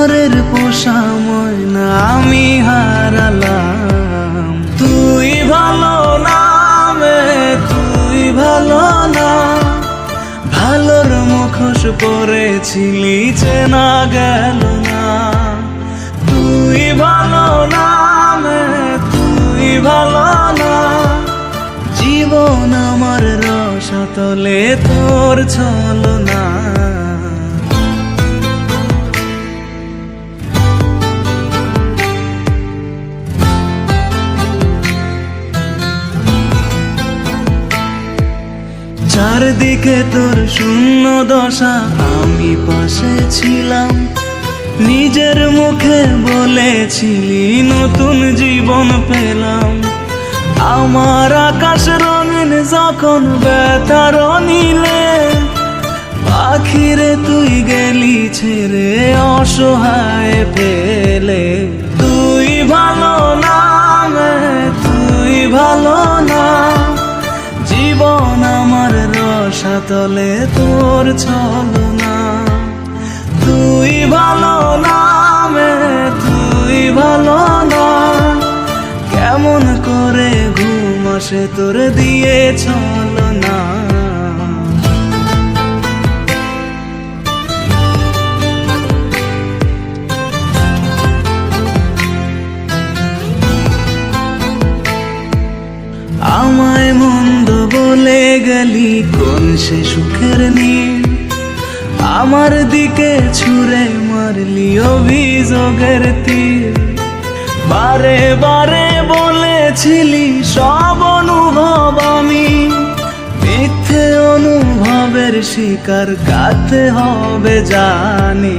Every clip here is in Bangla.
পিঞ্জরের পোষা ময়না আমি হারালাম। তুই ভালো নামে তুই ভালো না। ভালোর মুখোশ পরেছিলি চেনা গেল না। তুই ভালো নামে তুই ভালো না। জীবন আমার রসতলে তোর ছলো চারদিকে তোর শূন্য দশা। আমি পাশে ছিলাম, নিজের মুখে বলেছিলি, নতুন জীবন পেলাম। আমার আকাশ রঙিন যখন বেতার নিলে পাখিরে তুই গেলি ছেড়ে অসহায় পেলে। তুই ভালো নামে তুই ভালো রসাতলে তোর ছলো না তুই ভালো নামে, তুই ভালো না। কেমন করে ঘুম আসে তোর দিয়ে ছলো না আমায় বলে গেলি, কোন সে সুখের আমার দিকে ছুঁড়ে মারলি অভিযোগের তীর বারে বারে বলেছিলি, সব অনুভব আমি। মিথ্যে অনুভবের শিকার কাতে হবে জানি।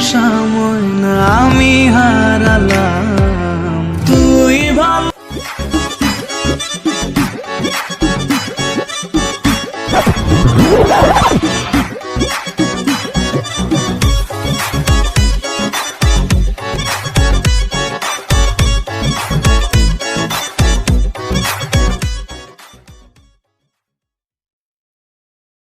সময় না আমি হারালাম। তুই ভালো